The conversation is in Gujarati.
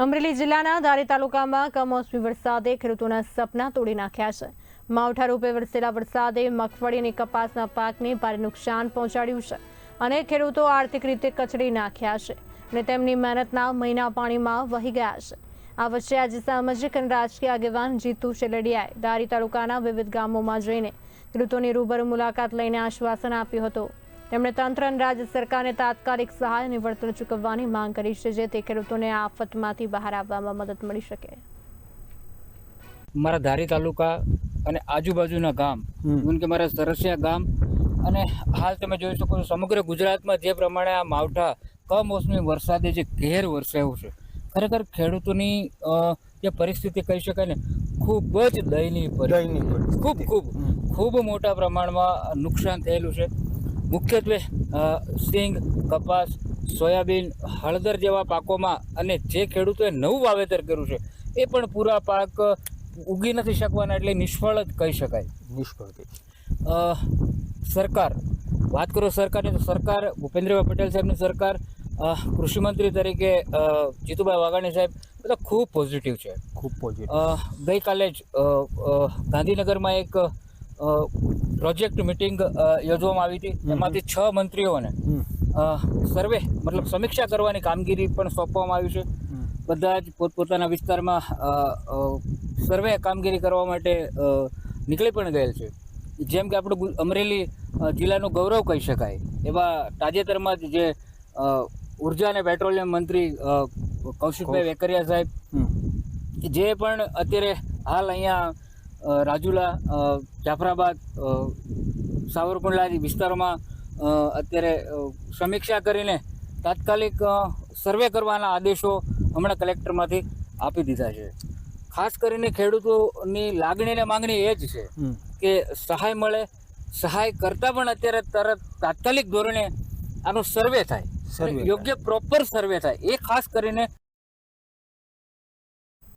અમરેલી જિલ્લાના ધારી તાલુકામાં કમોસમી વરસાદે ખેડૂતોના સપના તોડી નાખ્યા છે. માવઠા રૂપે વરસેલા વરસાદે મગફળી અને કપાસના પાકને ભારે નુકસાન પહોંચાડ્યું છે અને ખેડૂતો આર્થિક રીતે કચડી નાખ્યા છે અને તેમની મહેનતના મહિના પાણીમાં વહી ગયા છે. આ વચ્ચે આજે સામાજિક અને રાજકીય આગેવાન જીતુ શેલડિયાએ ધારી તાલુકાના વિવિધ ગામોમાં જઈને ખેડૂતોની રૂબરૂ મુલાકાત લઈને આશ્વાસન આપ્યું હતું. તેમણે તંત્ર અને રાજ્ય સરકારને તાત્કાલિક સહાય અને વળતર ચૂકવવાની માંગ કરી છે જેથી ખેડૂતોને આફતમાંથી બહાર આવવામાં મદદ મળી શકે. મારા ધારી તાલુકા અને આજુબાજુના ગામ જેમ કે મારા સરસિયા ગામ અને હાલ તમે જોઈ શકો છો સમગ્ર ગુજરાતમાં જે પ્રમાણે આ માવઠા કમોસમી વરસાદે જે ઘેર વરસાયું છે ખરેખર ખેડૂતોની જે પરિસ્થિતિ કહી શકાય ને ખૂબ જ દયનીય પરિસ્થિતિ. દયનીય ખૂબ ખૂબ ખૂબ મોટા પ્રમાણમાં નુકસાન થયેલું છે. મુખ્યત્વે સિંગ કપાસ સોયાબીન હળદર જેવા પાકોમાં અને જે ખેડૂતોએ નવું વાવેતર કર્યું છે એ પણ પૂરા પાક ઉગી નથી શકવાના એટલે નિષ્ફળ જ કહી શકાય. નિષ્ફળ સરકાર વાત કરો સરકારની તો સરકાર ભૂપેન્દ્રભાઈ પટેલ સાહેબની સરકાર કૃષિમંત્રી તરીકે જીતુભાઈ વાઘાણી સાહેબ બધા ખૂબ પોઝિટિવ છે. ખૂબ પોઝિટિવ ગઈકાલે જ ગાંધીનગરમાં એક પ્રોજેક્ટ મિટિંગ યોજવામાં આવી હતી. એમાંથી છ મંત્રીઓને સર્વે મતલબ સમીક્ષા કરવાની કામગીરી પણ સોંપવામાં આવી છે. બધા જ પોતપોતાના વિસ્તારમાં સર્વે કામગીરી કરવા માટે નીકળી પણ ગયેલ છે. જેમ કે આપણું અમરેલી જિલ્લાનું ગૌરવ કહી શકાય. એવા તાજેતરમાં જ જે ઊર્જા અને પેટ્રોલિયમ મંત્રી કૌશિકભાઈ વેકરિયા સાહેબ જે પણ અત્યારે હાલ અહીંયા રાજુલા જાફરાબાદ સાવરકુંડલા આદિ વિસ્તારોમાં અત્યારે સમીક્ષા કરીને તાત્કાલિક સર્વે કરવાના આદેશો હમણાં કલેક્ટરમાંથી આપી દીધા છે. ખાસ કરીને ખેડૂતોની લાગણી અને માંગણી એ જ છે કે સહાય મળે સહાય કરતાં પણ અત્યારે તરત તાત્કાલિક ધોરણે આનો સર્વે થાય. યોગ્ય પ્રોપર સર્વે થાય. એ ખાસ કરીને